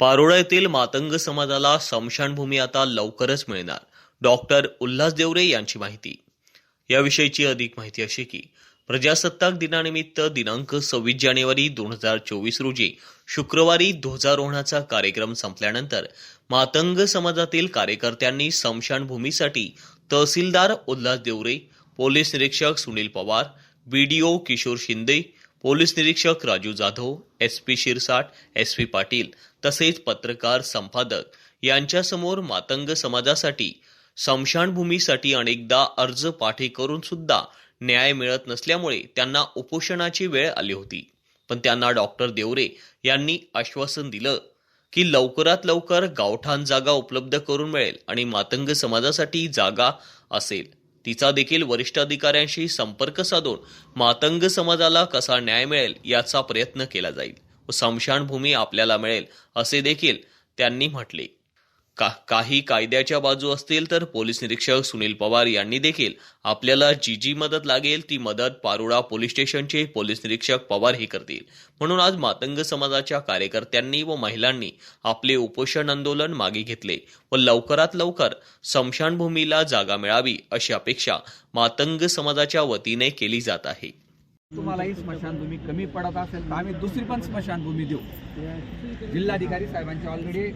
पारोळा येथील मातंग समाजाला स्मशानभूमी आता लवकरच मिळणार. डॉक्टर उल्हास देवरे यांची माहिती. याविषयीची अधिक माहिती अशी की प्रजासत्ताक दिनानिमित्त दिनांक सव्वीस जानेवारी दोन हजार चोवीस रोजी शुक्रवारी ध्वजारोहणाचा कार्यक्रम संपल्यानंतर मातंग समाजातील कार्यकर्त्यांनी स्मशानभूमीसाठी तहसीलदार उल्हास देवरे पोलीस निरीक्षक सुनील पवार बीडीओ किशोर शिंदे पोलीस निरीक्षक Raju Jadhav S P Shirsat S P Patil तसेच पत्रकार संपादक यांच्यासमोर मातंग समाजासाठी स्मशानभूमीसाठी अनेकदा अर्ज पाठी करून सुद्धा न्याय मिळत नसल्यामुळे त्यांना उपोषणाची वेळ आली होती. पण त्यांना डॉक्टर देवरे यांनी आश्वासन दिलं की लवकरात लवकर गावठाण जागा उपलब्ध करून मिळेल आणि मातंग समाजासाठी जागा असेल. तिचा देखील वरिष्ठ अधिकाऱ्यांशी संपर्क साधून मातंग समाजाला कसा न्याय मिळेल याचा प्रयत्न केला जाईल. व स्मशानभूमी आपल्याला मिळेल असे देखील त्यांनी म्हटले. का काही कायद्याच्या बाजू असतील तर पोलीस निरीक्षक सुनील पवार यांनी देखील आपल्याला जी जी मदत लागेल ती मदत पारोळा पोलीस स्टेशनचे पोलीस निरीक्षक पवार हे करतील. म्हणून आज मातंग समाजाच्या कार्यकर्त्यांनी व महिलांनी आपले उपोषण आंदोलन मागे घेतले व लवकरात लवकर स्मशानभूमीला जागा मिळावी अशी अपेक्षा मातंग समाजाच्या वतीने केली जात आहे. तुम्हालाही स्मशानभूमी कमी पडत असेल तर आम्ही दुसरी पण स्मशानभूमी देऊ. जिल्हाधिकारी साहेबांच्या ऑलरेडी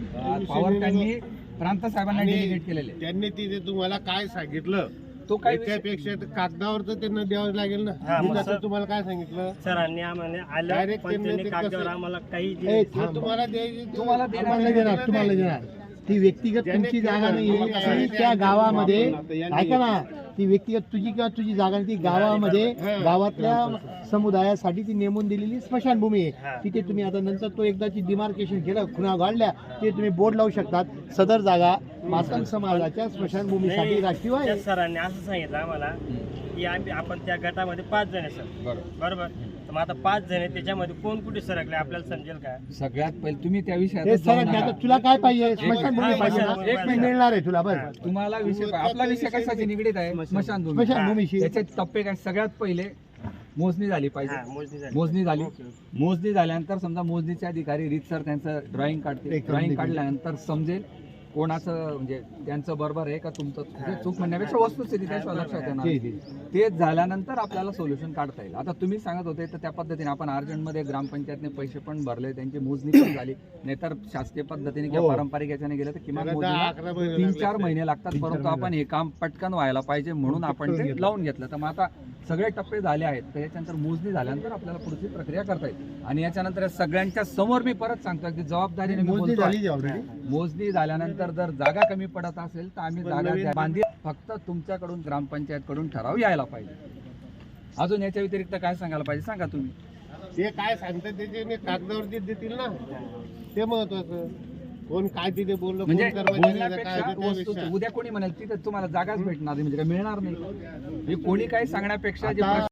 पॉवर त्यांनी प्रांत साहेबांना डेलिगेट केलेले. त्यांनी तिथे तुम्हाला काय सांगितलं तो काय त्यापेक्षा तर कागदावर तर त्यांना द्यावं लागेल ना. हा, मी तुम्हाला काय सांगितलं? सरांनी आम्हाला आलं कागदावर आम्हाला काही तुम्हाला द्यायची तुम्हाला देणार, तुम्हाला देणार. ती व्यक्तिगत तुमची जागा नाही त्या गावामध्ये ऐका ना ती व्यक्तिगत तुझी किंवा तुझी जागा नाही, ती गावामध्ये. गावातल्या समुदायासाठी ती नेमून दिलेली स्मशानभूमी. आहे. तिथे तुम्ही आता नंतर तो एकदाची डिमार्केशन केलं खुणा गाडल्या ते तुम्ही बोर्ड लावू शकतात. सदर जागा मातंग समाजाच्या स्मशानभूमीसाठी राखीव आहे. सरांनी असं सांगितलं आम्हाला की आम्ही आपण त्या गटामध्ये पाच जण आहे सर. बरोबर. बरोबर? तर मग आता पाच जण आहे त्याच्यामध्ये कोण कुठे सरकले? आपल्याला समजेल का? सगळ्यात पहिले तुम्ही त्या विषयात जाऊ नका. तुला काय पाहिजे? स्मशानभूमी हा, पाहिजे ना? एक मिनिट. मिळणार आहे तुला बरं. तुम्हाला विषय आपला विषय कशाशी निगडीत आहे? स्मशानभूमी. स्मशानभूमीशी त्याचे टप्पे काय? सगळ्यात पहिले मोजणी झाली हा, पाहिजे मोजणी झाली. मोजणी झाली. Okay, okay. मोजणी झाल्यानंतर समजा मोजणीचे अधिकारी रीतसर त्यांचं ड्रॉइंग काढतील. एक ड्रॉइंग काढल्यानंतर समजेल. कोणाचं म्हणजे त्यांचं बरोबर आहे का तुमचं म्हणजे चूक म्हणण्यापेक्षा वस्तुस्थिती त्याशिवाय लक्षात येणार जी, नाही. जी. ते झाल्यानंतर आपल्याला सोल्युशन काढता येईल आता तुम्ही सांगत होते तर त्या पद्धतीने आपण अर्जंटमध्ये ग्रामपंचायतने पैसे पण भरले त्यांची मोजणी पण झाली नाहीतर शासकीय पद्धतीने किंवा हो. पारंपरिक याच्याने गेलं तर किमान तीन चार. महिने लागतात परंतु आपण हे काम पटकन व्हायला पाहिजे म्हणून आपण ते. लावून घेतलं तर मग आता सगळे टप्पे झाले आहेत. तर याच्यानंतर मोजणी झाल्यानंतर आपल्याला पुढची प्रक्रिया करता येईल. आणि याच्यानंतर या सगळ्यांच्या समोर मी परत सांगतो की जबाबदारीने मी मोजणी. झाली झाल्यानंतर जर जागा कमी पडत असेल तर आम्ही जागा बांधी फक्त तुमच्याकडून ग्रामपंचायत कडून ठराव यायला पाहिजे. अजून याच्या व्यतिरिक्त काय सांगायला पाहिजे सांगा तुम्ही. ते काय सांगतात त्याचे मी कागदावरती देतील ना ते महत्वाचं. कोण काय तिथे बोललं म्हणजे काय वस्तू. उद्या कोणी म्हणेल तिथे तुम्हाला जागाच भेटणार नाही म्हणजे काय मिळणार नाही हे कोणी काही सांगण्यापेक्षा जे आता- प्रश्न